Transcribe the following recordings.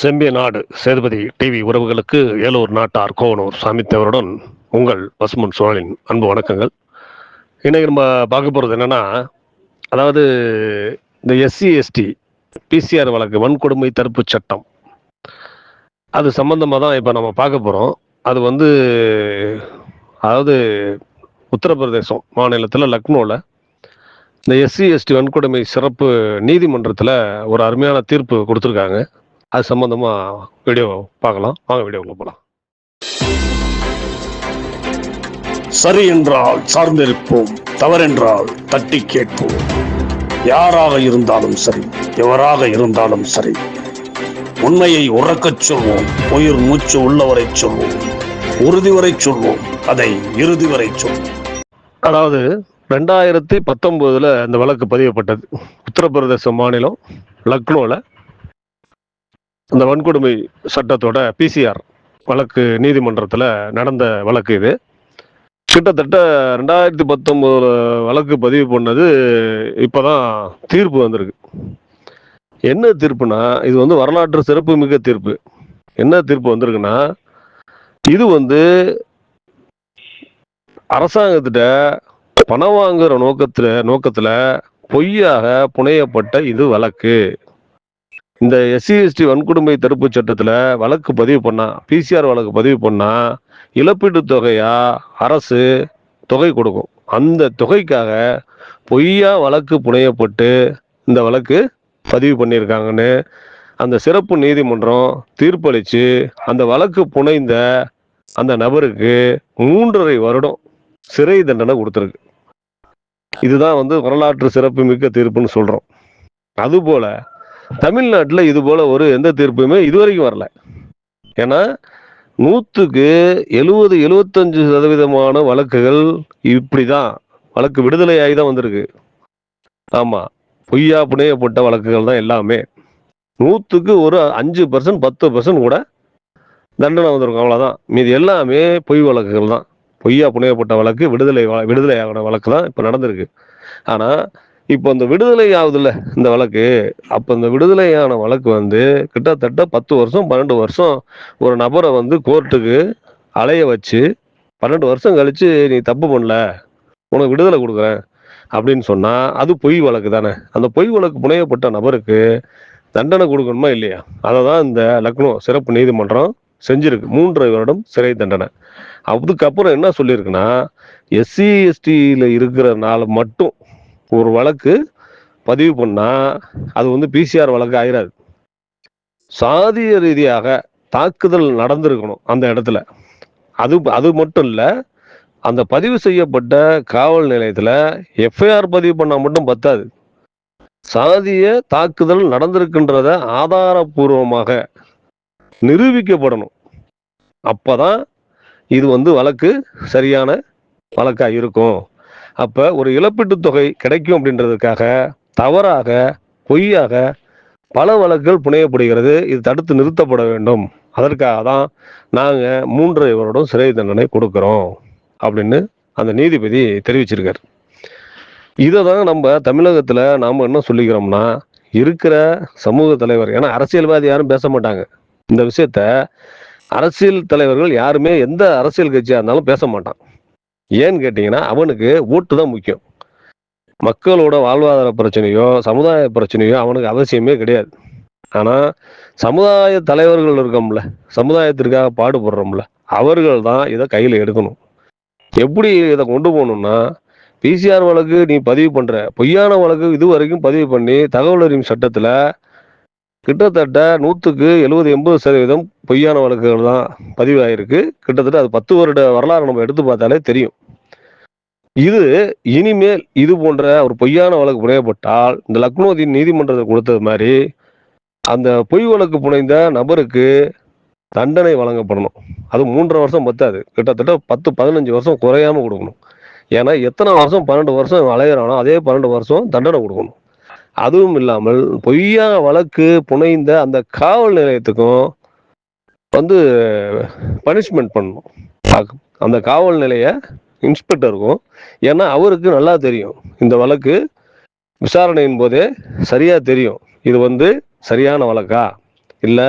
செம்பிய நாடு சேதுபதி டிவி உறவுகளுக்கு ஏலூர் நாட்டார் கோவனூர் சாமித்தேவருடன் உங்கள் பசுமன் சோழனின் அன்பு வணக்கங்கள். இன்னைக்கு நம்ம பார்க்க போகிறது என்னன்னா அதாவது இந்த எஸ்சி எஸ்டி பிசிஆர் வழக்கு வன்கொடுமை தடுப்பு சட்டம். அது சம்மந்தமாக தான் இப்போ நம்ம பார்க்க போகிறோம் அது வந்து அதாவது உத்தரப்பிரதேசம் மாநிலத்தில் லக்னோவில் இந்த எஸ்சி எஸ்டி வன்கொடுமை சிறப்பு நீதிமன்றத்தில் ஒரு அருமையான தீர்ப்பு கொடுத்துருக்காங்க. அது சம்பந்தமா வீடியோ பார்க்கலாம். வாங்க வீடியோக்குள்ள போகலாம் சரி என்றால் சார்ந்திருப்போம் தவறென்றால் தட்டி கேட்போம். யாராக இருந்தாலும் சரி எவராக இருந்தாலும் சரி உண்மையை உறக்கச் சொல்வோம் உயிர் மூச்சு உள்ளவரை சொல்வோம் உறுதி வரை சொல்வோம் அதை இறுதி வரை சொல்வோம். அதாவது ரெண்டாயிரத்தி பத்தொன்பதுல இந்த வழக்கு பதியப்பட்டது. உத்தரப்பிரதேச மாநிலம் லக்னோல இந்த வன்கொடுமை சட்டத்தோட பிசிஆர் வழக்கு நீதிமன்றத்தில் நடந்த வழக்கு இது. கிட்டத்தட்ட ரெண்டாயிரத்தி பத்தொன்பதுல வழக்கு பதிவு பண்ணது இப்போதான் தீர்ப்பு வந்திருக்கு. என்ன தீர்ப்புனா இது வந்து வரலாற்று சிறப்பு மிக்க தீர்ப்பு. என்ன தீர்ப்பு வந்திருக்குன்னா இது வந்து அரசாங்கத்திட்ட பணம் வாங்குற நோக்கத்தில் நோக்கத்தில் பொய்யாக புனையப்பட்ட இது வழக்கு. இந்த எஸ்சி எஸ்டி வன்கொடுமை தடுப்பு சட்டத்தில் வழக்கு பதிவு பண்ணா பிசிஆர் வழக்கு பதிவு பண்ணா இழப்பீட்டு தொகையா அரசு தொகை கொடுக்கும். அந்த தொகைக்காக பொய்யா வழக்கு புனையப்பட்டு இந்த வழக்கு பதிவு பண்ணியிருக்காங்கன்னு அந்த சிறப்பு நீதிமன்றம் தீர்ப்பளித்து அந்த வழக்கு புனைந்த அந்த நபருக்கு மூன்றரை வருடம் சிறை தண்டனை கொடுத்துருக்கு. இதுதான் வந்து வரலாற்று சிறப்பு மிக்க தீர்ப்புன்னு சொல்கிறோம் அதுபோல தமிழ்நாட்டில் இது போல ஒரு எந்த தீர்ப்புமே இதுவரைக்கும் வரல. ஏன்னா நூற்றுக்கு எழுபது எழுபத்தஞ்சு சதவீதமான வழக்குகள் இப்படி தான் வழக்கு விடுதலையாகி தான் வந்திருக்கு. ஆமாம் பொய்யா புனையப்பட்ட வழக்குகள் தான் எல்லாமே. நூற்றுக்கு ஒரு அஞ்சு பர்சன்ட் பத்து பர்சன்ட் கூட தண்டனை வந்திருக்கும். அவ்வளோதான் மீதி எல்லாமே பொய் வழக்குகள் தான். பொய்யா புனையப்பட்ட வழக்கு விடுதலை விடுதலை ஆகின வழக்கு தான் இப்போ நடந்திருக்கு. ஆனால் இப்போ இந்த விடுதலை ஆகுதுல்ல இந்த வழக்கு. அப்போ இந்த விடுதலையான வழக்கு வந்து கிட்டத்தட்ட பத்து வருஷம் பன்னெண்டு வருஷம் ஒரு நபரை வந்து கோர்ட்டுக்கு அலைய வச்சு பன்னெண்டு வருஷம் கழிச்சு நீ தப்பு பண்ணல உனக்கு விடுதலை கொடுக்குறேன் அப்படின்னு சொன்னால் அது பொய் வழக்கு தானே. அந்த பொய் வழக்கு புனையப்பட்ட நபருக்கு தண்டனை கொடுக்கணுமா இல்லையா? அதை தான் இந்த லக்னோ சிறப்பு நீதிமன்றம் செஞ்சிருக்கு. மூன்றரை வருடம் சிறை தண்டனை. அதுக்கப்புறம் என்ன சொல்லியிருக்குன்னா எஸ்சி எஸ்டியில் இருக்கிறனால மட்டும் ஒரு வழக்கு பதிவு பண்ணால் அது வந்து பிசிஆர் வழக்கு ஆயிராது. சாதிய ரீதியாக தாக்குதல் நடந்திருக்கணும் அந்த இடத்துல. அது அது மட்டும் இல்லை அந்த பதிவு செய்யப்பட்ட காவல் நிலையத்தில் எஃப்ஐஆர் பதிவு பண்ணால் மட்டும் பத்தாது. சாதிய தாக்குதல் நடந்திருக்குன்றத ஆதாரபூர்வமாக நிரூபிக்கப்படணும். அப்போதான் இது வந்து வழக்கு சரியான வழக்காக இருக்கும் அப்போ ஒரு இழப்பீட்டுத் தொகை கிடைக்கும் அப்படின்றதுக்காக தவறாக பொய்யாக பல வழக்குகள் புனையப்படுகிறது. இது தடுத்து நிறுத்தப்பட வேண்டும். அதற்காக தான் நாங்கள் மூன்றரை வருடம் சிறை தண்டனை கொடுக்குறோம் அப்படின்னு அந்த நீதிபதி தெரிவிச்சிருக்கார். இதை தான் நம்ம தமிழகத்தில் நாம் என்ன சொல்லிக்கிறோம்னா இருக்கிற சமூக தலைவர் ஏன்னா அரசியல்வாதி யாரும் பேச மாட்டாங்க. இந்த விஷயத்த அரசியல் தலைவர்கள் யாருமே எந்த அரசியல் கட்சியாக இருந்தாலும் பேச மாட்டான் ஏன்னு கேட்டிங்கன்னா அவனுக்கு ஓட்டு தான் முக்கியம். மக்களோட வாழ்வாதார பிரச்சனையோ சமுதாய பிரச்சனையோ அவனுக்கு அவசியமே கிடையாது. ஆனால் சமுதாய தலைவர்கள் இருக்கோம்ல சமுதாயத்திற்காக பாடுபடுறோம்ல அவர்கள் தான் இதை கையில் எடுக்கணும். எப்படி இதை கொண்டு போகணும்னா பிசிஆர் வழக்கு நீ பதிவு பண்ணுற பொய்யான வழக்கு இது வரைக்கும் பதிவு பண்ணி தகவல் அறியும் சட்டத்தில் கிட்டத்தட்ட நூற்றுக்கு எழுபது எண்பது சதவீதம் பொய்யான வழக்குகள் தான் பதிவாயிருக்கு. கிட்டத்தட்ட அது பத்து வருட வரலாறு நம்ம எடுத்து பார்த்தாலே தெரியும். இது இனிமேல் இது போன்ற ஒரு பொய்யான வழக்கு புனையப்பட்டால் இந்த லக்னோதின் நீதிமன்றத்தை கொடுத்தது மாதிரி அந்த பொய் வழக்கு புனைந்த நபருக்கு தண்டனை வழங்கப்படணும். அது மூன்றரை வருஷம் பத்தாது. கிட்டத்தட்ட பத்து பதினஞ்சு வருஷம் குறையாம கொடுக்கணும். ஏன்னா எத்தனை வருஷம் பன்னெண்டு வருஷம் அலையிறானோ அதே பன்னெண்டு வருஷம் தண்டனை கொடுக்கணும். அதுவும் இல்லாமல் பொய்யா வழக்கு புனைந்த அந்த காவல் நிலையத்துக்கும் வந்து பனிஷ்மெண்ட் பண்ணணும் அந்த காவல் நிலைய இன்ஸ்பெக்டருக்கும் ஏன்னா அவருக்கு நல்லா தெரியும். இந்த வழக்கு விசாரணையின் போதே சரியா தெரியும். இது வந்து சரியான வழக்கா? இல்லை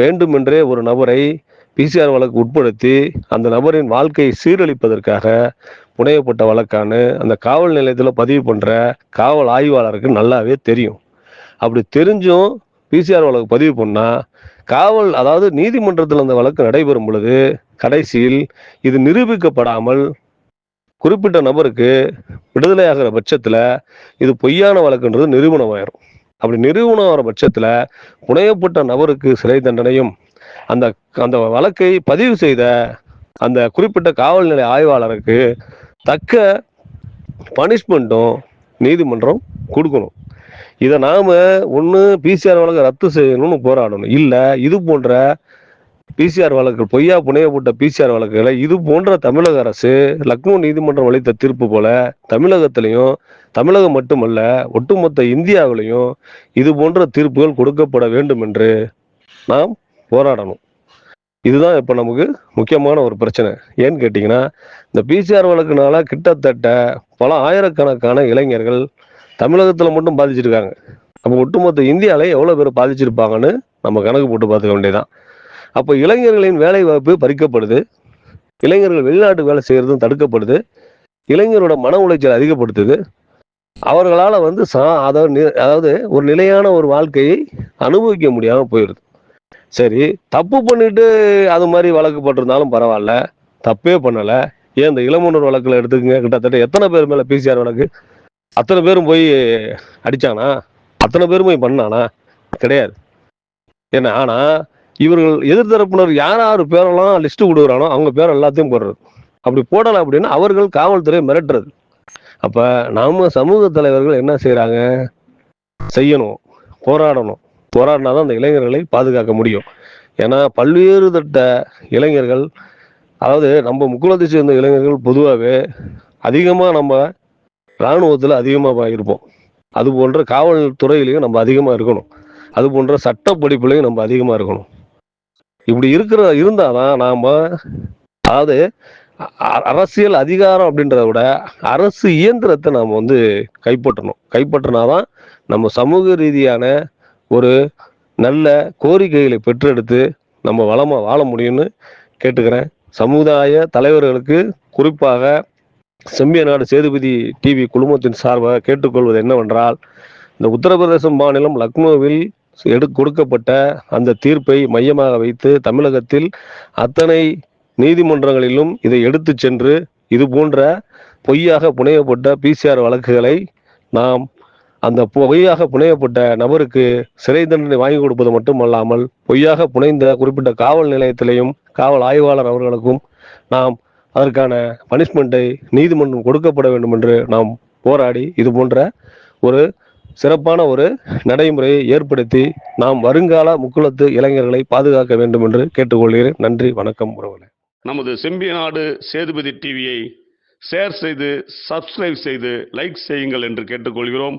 வேண்டுமென்றே ஒரு நபரை பிசிஆர் வழக்கு உட்படுத்தி அந்த நபரின் வாழ்க்கையை சீரழிப்பதற்காக புனையப்பட்ட வழக்கான்னு அந்த காவல் நிலையத்தில் பதிவு பண்ணுற காவல் ஆய்வாளருக்கு நல்லாவே தெரியும். அப்படி தெரிஞ்சும் பிசிஆர் வழக்கு பதிவு பண்ணால் காவல் அதாவது நீதிமன்றத்தில் அந்த வழக்கு நடைபெறும் பொழுது கடைசியில் இது நிரூபிக்கப்படாமல் குறிப்பிட்ட நபருக்கு விடுதலையாகிற பட்சத்தில் இது பொய்யான வழக்குன்றது நிரூபணமாயிரும். அப்படி நிரூபணம் ஆகிற பட்சத்தில் புனையப்பட்ட நபருக்கு சிறை தண்டனையும் அந்த அந்த வழக்கை பதிவு செய்த அந்த குறிப்பிட்ட காவல் நிலை ஆய்வாளருக்கு தக்க பனிஷ்மெண்ட்டும் நீதிமன்றம் கொடுக்கணும். இதை நாம் ஒன்று பிசிஆர் வழக்கை ரத்து செய்யணும்னு போராடணும். இல்லை இது போன்ற பிசிஆர் வழக்கு பொய்யா புனையப்பட்ட பிசிஆர் வழக்குகளை இது போன்ற தமிழக அரசு லக்னோ நீதிமன்றம் அளித்த தீர்ப்பு போல தமிழகத்திலையும் தமிழகம் மட்டுமல்ல ஒட்டுமொத்த இந்தியாவிலையும் இது போன்ற தீர்ப்புகள் கொடுக்கப்பட வேண்டும் என்று நாம் போராடணும். இதுதான் இப்போ நமக்கு முக்கியமான ஒரு பிரச்சனை. ஏன்னு கேட்டிங்கன்னா இந்த பிசிஆர் வழக்குனால கிட்டத்தட்ட பல ஆயிரக்கணக்கான இளைஞர்கள் தமிழகத்தில் மட்டும் பாதிச்சிருக்காங்க. அப்போ ஒட்டுமொத்த இந்தியாவில் எவ்வளோ பேர் பாதிச்சிருப்பாங்கன்னு நம்ம கணக்கு போட்டு பார்த்துக்க வேண்டியதான் அப்போ இளைஞர்களின் வேலை வாய்ப்பு பறிக்கப்படுது. இளைஞர்கள் வெளிநாட்டு வேலை செய்கிறதும் தடுக்கப்படுது. இளைஞரோட மன உளைச்சல் அதிகப்படுத்துது. அவர்களால் வந்து சா அதாவது அதாவது ஒரு நிலையான ஒரு வாழ்க்கையை அனுபவிக்க முடியாமல் போயிடுது சரி தப்பு பண்ணிட்டு அது மாதிரி வழக்கு போட்டிருந்தாலும் பரவாயில்ல. தப்பே பண்ணலை. ஏன் இந்த இளமனூர் வழக்கில் எடுத்துக்கங்க? கிட்டத்தட்ட எத்தனை பேர் மேலே பிசிஆர் வழக்கு? அத்தனை பேரும் போய் அடிச்சானா? அத்தனை பேரும் போய் பண்ணானா? கிடையாது. என்ன ஆனா இவர்கள் எதிர்த்தரப்பினர் யார் யார் பேரெல்லாம் லிஸ்ட் கொடுக்குறானோ அவங்க பேர் எல்லாத்தையும் போடுறது. அப்படி போடலாம் அப்படின்னா அவர்கள் காவல்துறை மிரட்டுறது. அப்ப நாம சமூக தலைவர்கள் என்ன செய்கிறாங்க செய்யணும். போராடணும். போராடினா தான் அந்த இளைஞர்களை பாதுகாக்க முடியும். ஏன்னா பல்வேறு தட்ட இளைஞர்கள் அதாவது நம்ம முக்குளத்தை சேர்ந்த இளைஞர்கள் பொதுவாகவே அதிகமாக நம்ம இராணுவத்தில் அதிகமாக இருப்போம். அது போன்ற காவல்துறையிலையும் நம்ம அதிகமாக இருக்கணும். அது போன்ற சட்ட படிப்புலையும் நம்ம அதிகமாக இருக்கணும். இப்படி இருக்கிற இருந்தால் தான் நாம் அதாவது அ- அரசியல் அதிகாரம் அப்படின்றத விட அரசு இயந்திரத்தை நாம் வந்து கைப்பற்றணும். கைப்பற்றினாதான் நம்ம சமூக ரீதியான ஒரு நல்ல கோரிக்கைகளை பெற்றெடுத்து நம்ம வளமாக வாழ முடியும்னு கேட்டுக்கிறேன். சமுதாய தலைவர்களுக்கு குறிப்பாக செம்பிய நாடு சேதுபதி டிவி குழுமத்தின் சார்பாக கேட்டுக்கொள்வது என்னவென்றால் இந்த உத்தரப்பிரதேசம் மாநிலம் லக்னோவில் எடு கொடுக்கப்பட்ட அந்த தீர்ப்பை மையமாக வைத்து தமிழகத்தில் அத்தனை நீதிமன்றங்களிலும் இதை எடுத்து சென்று இது போன்ற பொய்யாக புனையப்பட்ட பிசிஆர் வழக்குகளை நாம் அந்த பொய்யாக புனையப்பட்ட நபருக்கு சிறை தண்டனை வாங்கி கொடுப்பது மட்டுமல்லாமல் பொய்யாக புனைந்த குறிப்பிட்ட காவல் நிலையத்திலையும் காவல் ஆய்வாளர் அவர்களுக்கும் நாம் அதற்கான பனிஷ்மெண்ட்டை நீதிமன்றம் கொடுக்கப்பட வேண்டும் என்று நாம் போராடி இது போன்ற ஒரு சிறப்பான ஒரு நடைமுறையை ஏற்படுத்தி நாம் வருங்கால முக்குளத்து இளைஞர்களை பாதுகாக்க வேண்டும் என்று கேட்டுக்கொள்கிறேன். நன்றி வணக்கம் உறவுகளே. நமது செம்பிய நாடு சேதுபதி டிவியை ஷேர் செய்து சப்ஸ்கிரைப் செய்து லைக் செய்யுங்கள் என்று கேட்டுக்கொள்கிறோம்.